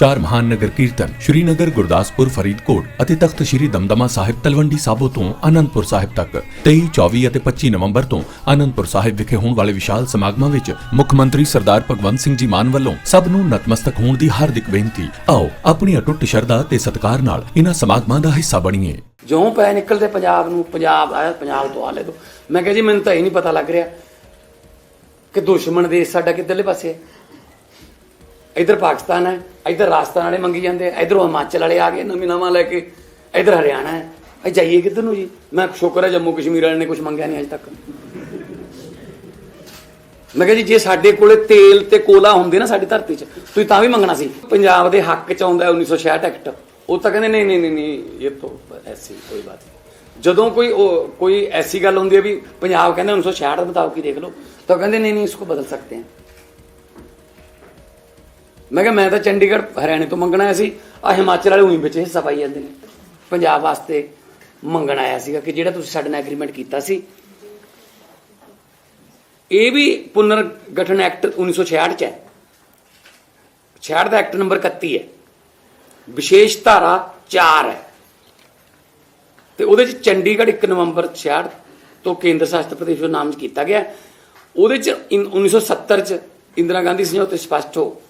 ਚਾਰ ਮਹਾਨ ਨਗਰ ਕੀਰਤਨ ਸ਼੍ਰੀਨਗਰ, ਗੁਰਦਾਸਪੁਰ, ਫਰੀਦਕੋਟ ਅਤੇ ਤਖਤ ਸ਼੍ਰੀ ਦਮਦਮਾ ਸਾਹਿਬ ਤਲਵੰਡੀ ਸਾਬੋ ਤੋਂ ਆਨੰਦਪੁਰ ਸਾਹਿਬ ਤੱਕ। 23 24 ਅਤੇ 25 ਨਵੰਬਰ ਤੋਂ ਆਨੰਦਪੁਰ ਸਾਹਿਬ ਵਿਖੇ ਹੋਣ ਵਾਲੇ ਵਿਸ਼ਾਲ ਸਮਾਗਮਾਂ ਵਿੱਚ ਮੁੱਖ ਮੰਤਰੀ ਸਰਦਾਰ ਭਗਵੰਤ ਸਿੰਘ ਜੀ ਮਾਨ ਵੱਲੋਂ ਸਭ ਨੂੰ ਨਤਮਸਤਕ ਹੋਣ ਦੀ ਹਾਰਦਿਕ ਬੇਨਤੀ। ਆਓ, ਆਪਣੀ ਅਟੁੱਟ ਸ਼ਰਧਾ ਤੇ ਸਤਿਕਾਰ ਨਾਲ ਇਹਨਾਂ ਸਮਾਗਮਾਂ ਦਾ ਹਿੱਸਾ ਬਣੀਏ। ਜਿਉਂ ਪੈ ਨਿਕਲਦੇ ਪੰਜਾਬ ਨੂੰ, ਪੰਜਾਬ ਆਇਆ, ਪੰਜਾਬ ਤੋਂ ਆ ਲੈ ਮੈਂ ਕਿਹਾ ਜੀ, ਮੈਨੂੰ ਤਾਂ ਇਹ ਨਹੀਂ ਪਤਾ ਲੱਗ ਰਿਹਾ ਕਿ ਦੁਸ਼ਮਣ ਦੇਸ਼ ਸਾਡਾ ਕਿੱਧਰਲੇ ਪਾਸੇ ਹੈ। ਇਧਰ ਪਾਕਿਸਤਾਨ ਹੈ, ਇਧਰ ਰਾਜਸਥਾਨ ਵਾਲੇ ਮੰਗੀ ਜਾਂਦੇ ਆ, ਇਧਰੋਂ ਹਿਮਾਚਲ ਵਾਲੇ ਆ ਗਏ, ਨਵੀਂ ਨਵਾਂ ਲੈ ਕੇ, ਇਧਰ ਹਰਿਆਣਾ ਹੈ। ਇਹ ਜਾਈਏ ਕਿੱਧਰ ਨੂੰ ਜੀ? ਮੈਂ ਸ਼ੁਕਰ ਹੈ ਜੰਮੂ ਕਸ਼ਮੀਰ ਵਾਲੇ ਨੇ ਕੁਝ ਮੰਗਿਆ ਨਹੀਂ ਅਜੇ ਤੱਕ। ਮੈਂ ਕਿਹਾ ਜੀ, ਜੇ ਸਾਡੇ ਕੋਲੇ ਤੇਲ ਤੇ ਕੋਲਾ ਹੁੰਦੇ ਨਾ ਸਾਡੀ ਧਰਤੀ 'ਚ, ਤੁਸੀਂ ਤਾਂ ਵੀ ਮੰਗਣਾ ਸੀ। ਪੰਜਾਬ ਦੇ ਹੱਕ 'ਚ ਆਉਂਦਾ ਹੈ 1966 ਐਕਟ। ਉਹ ਤਾਂ ਕਹਿੰਦੇ, ਨਹੀਂ ਨਹੀਂ ਨਹੀਂ ਇਹ ਤਾਂ ਐਸੀ ਕੋਈ ਬਾਤ ਨਹੀਂ। ਜਦੋਂ ਕੋਈ ਉਹ, ਕੋਈ ਐਸੀ ਗੱਲ ਹੁੰਦੀ ਹੈ ਵੀ ਪੰਜਾਬ ਕਹਿੰਦਾ 1966 ਦੇ ਮੁਤਾਬਕ ਹੀ ਦੇਖ ਲਓ, ਤਾਂ ਕਹਿੰਦੇ, ਨਹੀਂ ਨਹੀਂ ਇਸਕੋ ਬਦਲ ਸਕਦੇ ਹਾਂ। ਮੈਂ ਕਿਹਾ, ਮੈਂ ਤਾਂ ਚੰਡੀਗੜ੍ਹ ਹਰਿਆਣੇ ਤੋਂ ਮੰਗਣ ਆਇਆ ਸੀ। ਆ ਹਿਮਾਚਲ ਵਾਲੇ ਉਹੀ ਵਿੱਚ ਹਿੱਸਾ ਪਾਈ ਜਾਂਦੇ ਨੇ। ਪੰਜਾਬ ਵਾਸਤੇ ਮੰਗਣ ਆਇਆ ਸੀਗਾ ਕਿ ਜਿਹੜਾ ਤੁਸੀਂ ਸਾਡੇ ਨਾਲ ਐਗਰੀਮੈਂਟ ਕੀਤਾ ਸੀ। ਇਹ ਵੀ ਪੁਨਰ ਗਠਨ ਐਕਟ 1966 ਚ ਹੈ। 66 ਦਾ ਐਕਟ ਨੰਬਰ 31 ਹੈ। ਵਿਸ਼ੇਸ਼ ਧਾਰਾ 4 ਹੈ। ਤੇ ਉਹਦੇ ਚ ਚੰਡੀਗੜ੍ਹ 1 ਨਵੰਬਰ 66 ਤੋਂ ਕੇਂਦਰ ਸ਼ਾਸਿਤ ਪ੍ਰਦੇਸ਼ ਦਾ ਨਾਮ ਕੀਤਾ ਗਿਆ। ਉਹਦੇ ਚ ਇਨ- 1970 ਚ ਇੰਦਰਾ ਗਾਂਧੀ ਸਮਝੌਤੇ ਸਪਸ਼ਟ ਹੋ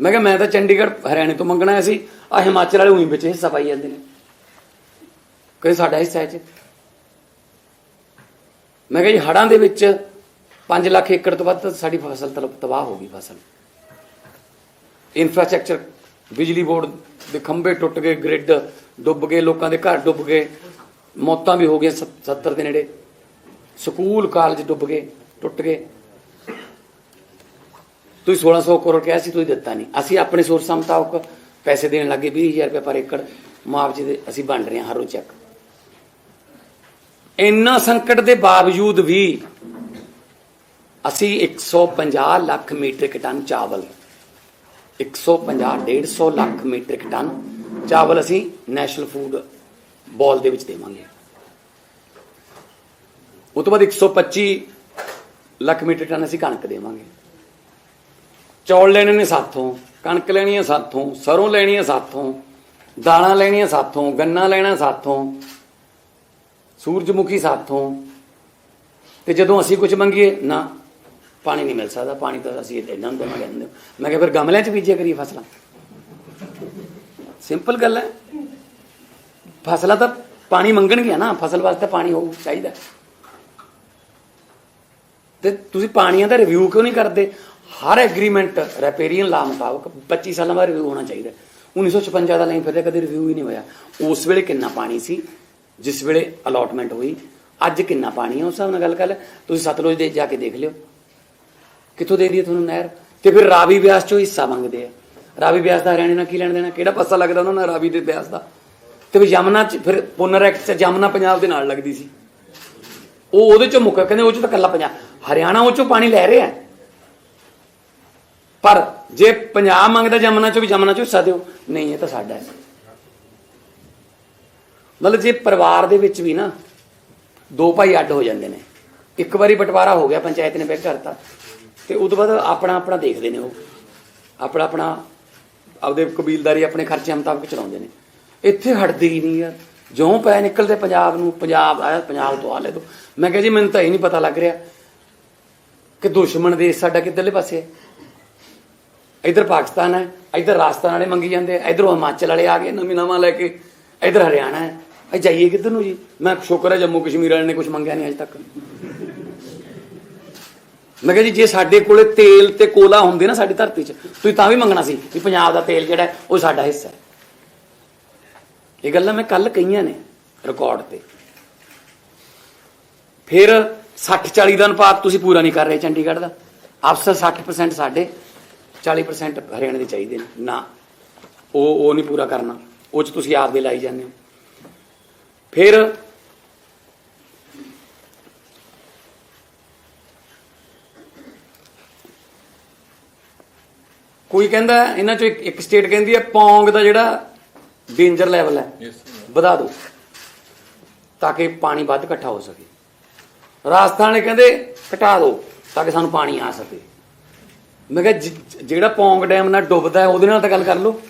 ਮੈਂ ਕਿਹਾ, ਮੈਂ ਤਾਂ ਚੰਡੀਗੜ੍ਹ ਹਰਿਆਣੇ ਤੋਂ ਮੰਗਣਾ ਸੀ। ਆ ਹਿਮਾਚਲ ਵਾਲੇ ਉਹੀ ਵਿੱਚ ਹਿੱਸਾ ਪਾਈ ਜਾਂਦੇ ਨੇ। ਕੋਈ ਸਾਡਾ ਹਿੱਸਾ ਹੈ ਚ ਮੈਂ ਕਿਹਾ ਜੀ ਹੜਾਂ ਦੇ ਵਿੱਚ 5 ਲੱਖ ਏਕੜ ਤੋਂ ਵੱਧ ਸਾਡੀ ਫਸਲ ਤਲ- ਤਬਾਹ ਹੋ ਗਈ ਫਸਲ। ਇਨਫਰਾਸਟ੍ਰਕਚਰ ਬਿਜਲੀ ਬੋਰਡ ਦੇ ਖੰਭੇ ਟੁੱਟ ਗਏ ਗ੍ਰਿਡ ਡੁੱਬ ਗਏ, ਲੋਕਾਂ ਦੇ ਘਰ ਡੁੱਬ ਗਏ, ਮੌਤਾਂ ਵੀ ਹੋ ਗਈਆਂ 70 ਦੇ ਨੇੜੇ। ਸਕੂਲ ਕਾਲਜ ਡੁੱਬ ਗਏ, ਟੁੱਟ ਗਏ। ਤੁਸੀਂ 1600 ਕਰੋੜ ਕਿਹਾ ਸੀ, ਤੁਸੀਂ ਦਿੱਤਾ ਨਹੀਂ। ਅਸੀਂ ਆਪਣੇ ਸੋਰਸਾਂ ਮੁਤਾਬਕ ਪੈਸੇ ਦੇਣ ਲੱਗੇ 20000 ਰੁਪਏ ਪਰ ਏਕੜ ਮੁਆਵਜ਼ੇ ਦੇ ਅਸੀਂ ਵੰਡ ਰਹੇ ਹਾਂ ਹਰੋ ਚੈੱਕ। ਇੰਨਾ ਸੰਕਟ ਦੇ ਬਾਵਜੂਦ ਵੀ ਅਸੀਂ 150 ਲੱਖ ਮੀਟ੍ਰਿਕ ਟਨ ਚਾਵਲ 150 150 ਲੱਖ ਮੀਟ੍ਰਿਕ ਟਨ ਚਾਵਲ ਅਸੀਂ ਨੈਸ਼ਨਲ ਫੂਡ ਬੋਲ ਦੇ ਵਿੱਚ ਦੇਵਾਂਗੇ। ਉਹ ਤੋਂ ਬਾਅਦ 125 ਲੱਖ ਮੀਟ੍ਰਿਕ ਟਨ ਅਸੀਂ ਕਣਕ ਦੇਵਾਂਗੇ। ਚੌਲ ਲੈਣੇ ਨੇ ਸਾਥੋਂ, ਕਣਕ ਲੈਣੀ ਹੈ ਸਾਥੋਂ, ਸਰੋਂ ਲੈਣੀ ਹੈ ਸਾਥੋਂ, ਦਾਲਾਂ ਲੈਣੀਆਂ ਸਾਥੋਂ, ਗੰਨਾ ਲੈਣਾ ਸਾਥੋਂ, ਸੂਰਜਮੁਖੀ ਸਾਥੋਂ। ਤੇ ਜਦੋਂ ਅਸੀਂ ਕੁਝ ਮੰਗੀਏ, ਨਾ, ਪਾਣੀ ਨਹੀਂ ਮਿਲ ਸਕਦਾ, ਪਾਣੀ ਤਾਂ ਅਸੀਂ ਇਹਨਾਂ ਨੂੰ ਦੇਵਾਂਗੇ ਮੈਂ ਕਿਹਾ ਫਿਰ ਗਮਲਿਆਂ 'ਚ ਬੀਜਿਆ ਕਰੀਏ ਫਸਲਾਂ? ਸਿੰਪਲ ਗੱਲ ਹੈ। ਫਸਲਾਂ ਤਾਂ ਪਾਣੀ ਮੰਗਣਗੀਆਂ ਨਾ, ਫਸਲ ਵਾਸਤੇ ਪਾਣੀ ਹੋਊ ਚਾਹੀਦਾ। ਤੇ ਤੁਸੀਂ ਪਾਣੀਆਂ ਦਾ ਰਿਵਿਊ ਕਿਉਂ ਨਹੀਂ ਕਰਦੇ? ਹਰ ਐਗਰੀਮੈਂਟ ਰੈਪੇਰੀਅਨ ਲਾ ਮੁਤਾਬਕ 25 ਸਾਲਾਂ ਬਾਅਦ ਰਿਵਿਊ ਹੋਣਾ ਚਾਹੀਦਾ 1956 ਦਾ ਨਹੀਂ ਫਿਰ ਕਦੇ ਰਿਵਿਊ ਹੀ ਨਹੀਂ ਹੋਇਆ। ਉਸ ਵੇਲੇ ਕਿੰਨਾ ਪਾਣੀ ਸੀ? ਜਿਸ ਵੇਲੇ ਅਲਾਟਮੈਂਟ ਹੋਈ। ਅੱਜ ਕਿੰਨਾ ਪਾਣੀ ਹੈ? ਉਸ ਹਿਸਾਬ ਨਾਲ ਗੱਲ ਕਰ ਲੈ। ਤੁਸੀਂ ਸਤਲੁਜ ਦੇ ਜਾ ਕੇ ਦੇਖ ਲਿਓ। ਕਿੱਥੋਂ ਦੇ ਦਈਏ ਤੁਹਾਨੂੰ ਨਹਿਰ? ਤੇ ਫਿਰ ਰਾਵੀ ਬਿਆਸ ਚੋਂ ਹਿੱਸਾ ਮੰਗਦੇ ਆ। ਰਾਵੀ ਬਿਆਸ ਦਾ ਹਰਿਆਣੇ ਨਾਲ ਕੀ ਲੈਣ ਦੇਣਾ? ਕਿਹੜਾ ਪਾਸਾ ਲੱਗਦਾ ਉਹਨਾਂ ਨਾਲ ਰਾਵੀ ਦੇ ਬਿਆਸ ਦਾ? ਤੇ ਫਿਰ ਯਮਨਾ ਚ ਫਿਰ ਪੁਨਰ ਐਕਟ ਚ ਯਮਨਾ ਪੰਜਾਬ ਦੇ ਨਾਲ ਲੱਗਦੀ ਸੀ। ਉਹ ਉਹਦੇ ਚੋਂ ਮੁੱਕ ਕਹਿੰਦੇ ਉਹ ਚੋਂ ਤਾਂ ਕੱਲਾ ਪੰਜਾਬ। ਹਰਿਆਣਾ ਉਹ ਚੋਂ ਪਾਣੀ ਲੈ ਰਿਹਾ ਪਰ ਜੇ ਪੰਜਾਬ ਮੰਗਦਾ ਜਮਨਾ ਚੋਂ ਵੀ ਜਮਨਾ ਚੋਂ ਹਿੱਸਾ ਦਿਓ, ਨਹੀਂ, ਇਹ ਤਾਂ ਸਾਡਾ ਹੈ। ਮਤਲਬ ਜੇ ਪਰਿਵਾਰ ਦੇ ਵਿੱਚ ਵੀ ਨਾ ਦੋ ਭਾਈ ਅੱਡ ਹੋ ਜਾਂਦੇ ਨੇ, ਇੱਕ ਵਾਰੀ ਬਟਵਾਰਾ ਹੋ ਗਿਆ, ਪੰਚਾਇਤ ਨੇ ਬੈਕ ਕਰਤਾ, ਤੇ ਉਸ ਤੋਂ ਬਾਅਦ ਆਪਣਾ ਆਪਣਾ ਦੇਖਦੇ ਨੇ ਉਹ। ਆਪਣਾ ਆਪਣਾ ਆਪਦੇ ਕਬੀਲਦਾਰੀ, ਆਪਣੇ ਖਰਚੇ ਮੁਤਾਬਕ ਚਲਾਉਂਦੇ ਨੇ। ਇੱਥੇ ਹਟਦੇ ਹੀ ਨਹੀਂ ਯਾਰ ਜਿਉਂ ਪੈ ਨਿਕਲਦੇ ਪੰਜਾਬ ਨੂੰ, ਪੰਜਾਬ ਆਇਆ, ਪੰਜਾਬ ਤੋਂ ਆ ਲੈ ਦੋ। ਮੈਂ ਕਿਹਾ ਜੀ, ਮੈਨੂੰ ਤਾਂ ਇਹ ਨਹੀਂ ਪਤਾ ਲੱਗ ਰਿਹਾ ਕਿ ਦੁਸ਼ਮਣ ਦੇਸ਼ ਸਾਡਾ ਕਿੱਧਰਲੇ ਪਾਸੇ ਹੈ। ਇਧਰ ਪਾਕਿਸਤਾਨ ਹੈ, ਇਧਰ ਰਾਜਸਥਾਨ ਵਾਲੇ ਮੰਗੀ ਜਾਂਦੇ ਆ, ਇਧਰੋਂ ਹਿਮਾਚਲ ਵਾਲੇ ਆ ਗਏ, ਨਵੀਂ ਨਵਾਂ ਲੈ ਕੇ, ਇਧਰ ਹਰਿਆਣਾ ਹੈ। ਇਹ ਜਾਈਏ ਕਿੱਧਰ ਨੂੰ ਜੀ? ਮੈਂ ਸ਼ੁਕਰ ਹੈ ਜੰਮੂ ਕਸ਼ਮੀਰ ਵਾਲੇ ਨੇ ਕੁਝ ਮੰਗਿਆ ਨਹੀਂ ਅਜੇ ਤੱਕ। ਮੈਂ ਕਿਹਾ ਜੀ, ਜੇ ਸਾਡੇ ਕੋਲੇ ਤੇਲ ਤੇ ਕੋਲਾ ਹੁੰਦੇ ਨਾ ਸਾਡੀ ਧਰਤੀ 'ਚ, ਤੁਸੀਂ ਤਾਂ ਵੀ ਮੰਗਣਾ ਸੀ ਵੀ ਪੰਜਾਬ ਦਾ ਤੇਲ ਜਿਹੜਾ ਉਹ ਸਾਡਾ ਹਿੱਸਾ ਹੈ। ਇਹ ਗੱਲਾਂ ਮੈਂ ਕੱਲ ਕਹੀਆਂ ਨੇ ਰਿਕਾਰਡ ਤੇ। ਫਿਰ 60 40 ਦਾ ਅਨੁਪਾਤ ਤੁਸੀਂ ਪੂਰਾ ਨਹੀਂ ਕਰ ਰਹੇ ਚੰਡੀਗੜ੍ਹ ਦਾ। ਅਫਸਰ 60% ਸਾਡੇ 40% ਹਰਿਆਣੇ ਦੇ ਚਾਹੀਦੇ ਨੇ। ਨਾ। ਉਹ ਉਹ ਨਹੀਂ ਪੂਰਾ ਕਰਨਾ। ਉਹ ਚ ਤੁਸੀਂ ਆਪ ਦੇ ਲਾਈ ਜਾਂਦੇ ਹੋ। ਫਿਰ ਕੋਈ ਕਹਿੰਦਾ ਇਹਨਾਂ ਚੋਂ ਇੱਕ ਸਟੇਟ ਕਹਿੰਦੀ ਹੈ ਪੌਂਗ ਦਾ ਜਿਹੜਾ ਡੇਂਜਰ ਲੈਵਲ ਹੈ ਵਧਾ ਦਿਓ। ਤਾਂ ਕਿ ਪਾਣੀ ਵੱਧ ਇਕੱਠਾ ਹੋ ਸਕੇ। ਰਾਜਸਥਾਨ ਨੇ ਕਹਿੰਦੇ ਘਟਾ ਦਿਓ ਤਾਂ ਕਿ ਸਾਨੂੰ ਪਾਣੀ ਆ ਸਕੇ। ਮੈਂ ਕਿਹਾ ਜਿਹੜਾ ਪੌਂਗ ਡੈਮ ਨਾਲ ਡੁੱਬਦਾ ਉਹਦੇ ਨਾਲ ਤਾਂ ਗੱਲ ਕਰ ਲਓ।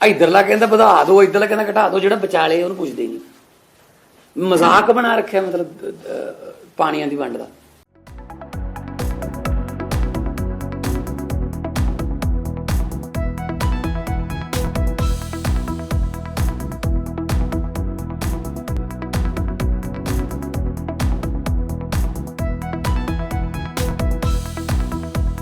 ਇਧਰਲਾ ਕਹਿੰਦਾ ਵਧਾ ਦਿਓ ਇਧਰਲਾ ਕਹਿੰਦਾ ਘਟਾ ਦਿਓ ਜਿਹੜਾ ਵਿਚਾਲੇ ਉਹਨੂੰ ਪੁੱਛਦੇ ਹੀ ਨਹੀਂ ਮਜ਼ਾਕ ਬਣਾ ਰੱਖਿਆ, ਮਤਲਬ ਪਾਣੀਆਂ ਦੀ ਵੰਡ ਦਾ।